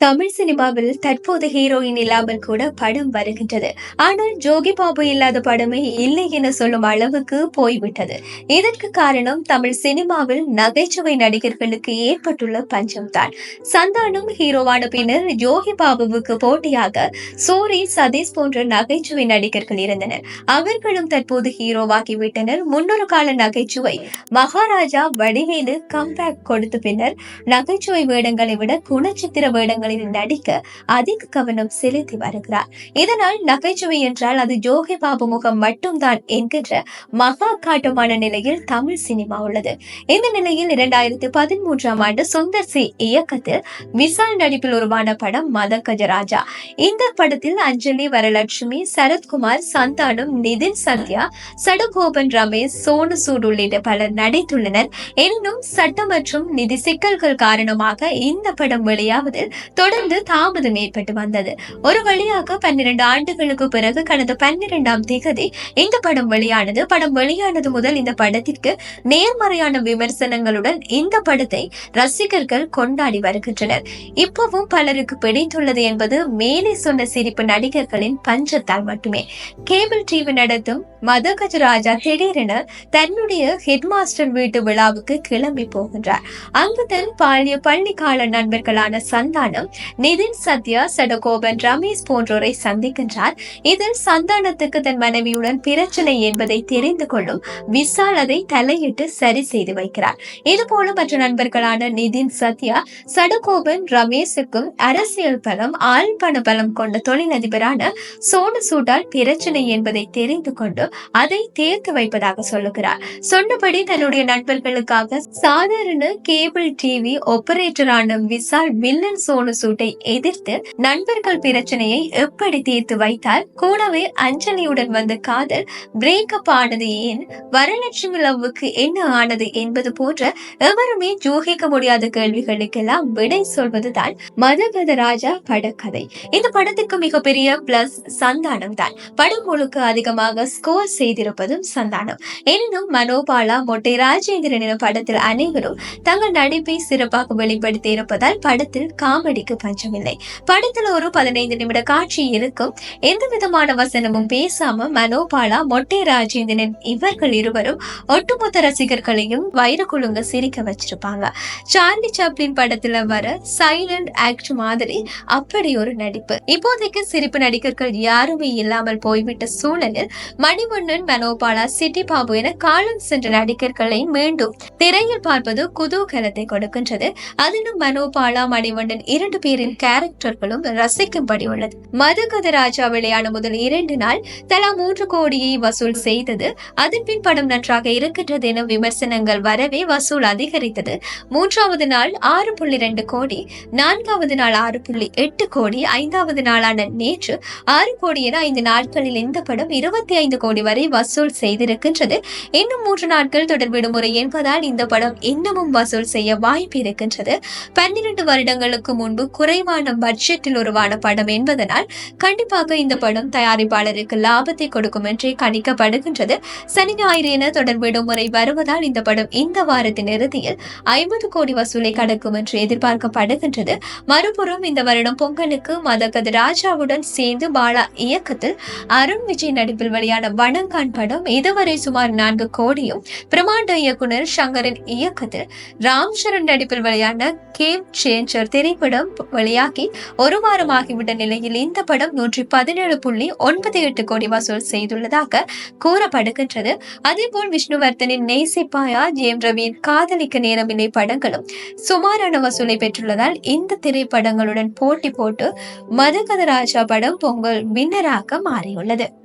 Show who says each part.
Speaker 1: தமிழ் சினிமாவில் தற்போது ஹீரோயின் இல்லாமல் கூட படம் வருகின்றது. ஆனால் ஜோகி பாபு இல்லாத படமே இல்லை என சொல்லும் அளவுக்கு போய்விட்டது. இதற்கு காரணம் தமிழ் சினிமாவில் நகைச்சுவை நடிகர்களுக்கு ஏற்பட்டுள்ள பஞ்சம்தான். சந்தானம் ஹீரோவான பின்னர் ஜோகி பாபுவுக்கு போட்டியாக சூரி சதீஷ் போன்ற நகைச்சுவை நடிகர்கள் இருந்தனர். அவர்களும் தற்போது ஹீரோவாகிவிட்டனர். முன்னொரு கால நகைச்சுவை மகாராஜா வடிவேலு கம்பேக் கொடுத்த பின்னர் நகைச்சுவை வேடங்களை விட குணச்சித்திர வேடங்கள் படங்களில் நடிக்க அதிக கவனம் செலுத்தி வருகிறார். இதனால் நகைச்சுவை என்றால் அது ஜோகி பாபு முகம் மட்டும்தான் என்கின்ற மகா காட்டமான நிலையில் தமிழ் சினிமா உள்ளது. இந்த நிலையில் இரண்டாயிரத்தி பதிமூன்றாம் ஆண்டு சுந்தர் சி இயக்கத்தில் விசால் நடிப்பில் உருவான படம் மத கஜராஜா இந்த படத்தில் அஞ்சலி வரலட்சுமி சரத்குமார் சந்தானம் நிதின் சத்யா சடகோபன் ரமேஷ் சோனு சூட் உள்ளிட்ட பலர் நடித்துள்ளனர். எனினும் சட்ட மற்றும் நிதி சிக்கல்கள் காரணமாக இந்த படம் வெளியாவதில் தொடர்ந்து தாமதம் ஏற்பட்டு வந்தது. ஒரு வழியாக பன்னிரண்டு ஆண்டுகளுக்கு பிறகு கடந்த பன்னிரெண்டாம் தேதி இந்த படம் வெளியானது. படம் வெளியானது முதல் இந்த படத்திற்கு நேர்மறையான விமர்சனங்களுடன் இந்த படத்தை ரசிகர்கள் கொண்டாடி வருகின்றனர். இப்பவும் பலருக்கு பிடித்துள்ளது என்பது மேலே சொன்ன சிரிப்பு நடிகர்களின் பஞ்சத்தால் மட்டுமே. கேபிள் டிவி நடத்தும் மதகஜராஜா திடீரென தன்னுடைய ஹெட்மாஸ்டர் வீட்டு விழாவுக்கு கிளம்பி போகின்றார். அங்குதான் பாலிய பள்ளிக்கால நண்பர்களான சந்தானம் நிதின் சத்யா சடகோபன் ரமேஷ் போன்றோரை சந்திக்கின்றார். இதில் சந்தானத்துக்கு தன் மனைவியுடன் பிரச்சனை என்பதை தெரிந்து கொள்ளும் விசால் அதை தலையிட்டு சரி செய்து வைக்கிறார். இதுபோல மற்ற நண்பர்களான நிதின் சத்யா சடகோபன் ரமேஷுக்கும் அரசியல் பலம் ஆழ்பண பலம் கொண்ட தொழிலதிபரான சோனு சூடால் பிரச்சனை என்பதை தெரிந்து கொண்டு அதை தேர்த்து வைப்பதாக சொல்லுகிறார். சொன்னபடி தன்னுடைய நண்பர்களுக்காக சாதாரண கேபிள் டிவி ஆபரேட்டரான விசால் வில்லன் சோனு சூட்டை எதிர்த்து நண்பர்கள் பிரச்சனையை எப்படி தீர்த்து வைத்தார் கூடவே அஞ்சலியுடன் வந்த காதல் பிரேக்கப் ஆனது ஏன்? வரலட்சுமி லவ்வுக்கு என்ன ஆனது என்பது போன்ற எவருமே ஜூகிக்க முடியாத கேள்விகளுக்கெல்லாம் விடை சொல்வதுதான் மதகத ராஜா படக்கதை. இந்த படத்துக்கு மிகப்பெரிய பிளஸ் சந்தானம் தான். படம் முழுக்க அதிகமாக ஸ்கோர் செய்திருப்பதும் சந்தானம். எனினும் மனோபாலா மொட்டை ராஜேந்திரன் படத்தில் அனைவரும் தங்கள் நடிப்பை சிறப்பாக வெளிப்படுத்தி இருப்பதால் படத்தில் காமெடி காமெடிக்கு பஞ்சமில்லை. படத்துல ஒரு பதினைந்து நிமிட காட்சி இருக்கும். எந்த விதமான வசனமும் பேசாம மனோபாலா மொட்டை ராஜேந்திரன் இவர்கள் இருவரும் ஒட்டுமொத்த ரசிகர்களையும் வயிறு குழுங்க சிரிக்க வச்சிருப்பாங்க. சார்லி சாப்ளின் படத்துல வர சைலண்ட் ஆக்ட் மாதிரி அப்படி ஒரு நடிப்பு. இப்போதைக்கு சிரிப்பு நடிகர்கள் யாருமே இல்லாமல் போய்விட்ட சூழலில் மணிவண்ணன் மனோபாலா சிட்டி பாபு என காலம் சென்ற நடிகர்களை மீண்டும் திரையில் பார்ப்பது குதூகலத்தை கொடுக்கின்றது. அதிலும் மனோபாலா மணிவண்ணன் இரண்டு இரண்டு பேரின் கேரக்டர்களும் ரசிக்கும்படி உள்ளது. மதுகத ராஜா விளையாடும் முதல் இரண்டு நாள் தலா மூன்று கோடியை வசூல் செய்தது. அதன் பின் படம் நன்றாக இருக்கின்றது என விமர்சனங்கள் வரவே வசூல் அதிகரித்தது. மூன்றாவது நாள் ஆறு புள்ளி ரெண்டு கோடி நான்காவது நாள் ஆறு புள்ளி எட்டு கோடி ஐந்தாவது நாளான நேற்று ஆறு கோடி என ஐந்து நாட்களில் இந்த படம் இருபத்தி ஐந்து கோடி வரை வசூல் செய்திருக்கின்றது. இன்னும் மூன்று நாட்கள் தொடர் விடுமுறை என்பதால் இந்த படம் இன்னமும் வசூல் செய்ய வாய்ப்பு இருக்கின்றது. பன்னிரண்டு வருடங்களுக்கு முன்பு குறைவான பட்ஜெட்டில் உருவான படம் என்பதனால் கண்டிப்பாக இந்த படம் தயாரிப்பாளருக்கு லாபத்தை கொடுக்கும் என்றே கணிக்கப்படுகின்றது. சனி ஞாயிறு என தொடர் விடுமுறை வருவதால் இந்த படம் இந்த வாரத்தின் இறுதியில் ஐம்பது கோடி வசூலை கடக்கும் என்று எதிர்பார்க்கப்படுகின்றது. மறுபுறம் இந்த வருடம் பொங்கலுக்கு மதகது ராஜாவுடன் சேர்ந்து பாலா இயக்கத்தில் அருண் விஜய் நடிப்பில் வெளியான வணங்கான் படம் இதுவரை சுமார் நான்கு கோடியும் பிரமாண்ட இயக்குனர் சங்கரின் இயக்கத்தில் ராம் சரண் நடிப்பில் வெளியான கேம் சேஞ்சர் திரைப்படம் வெளியாகி ஒரு வாரம் ஆகிவிட்ட நிலையில் இந்த படம் நூற்றி பதினேழு புள்ளி ஒன்பது எட்டு கோடி வசூல் செய்துள்ளதாக கூறப்படுகின்றது. அதேபோல் விஷ்ணுவர்தனின் நேசிப்பாயா ஜெயம் ரவியின் காதலிக்க நேரமில்லை படங்களும் சுமாரான வசூலை பெற்றுள்ளதால் இந்த திரைப்படங்களுடன் போட்டி போட்டு மதுகதராஜா படம் பொங்கல் வின்னராக மாறியுள்ளது.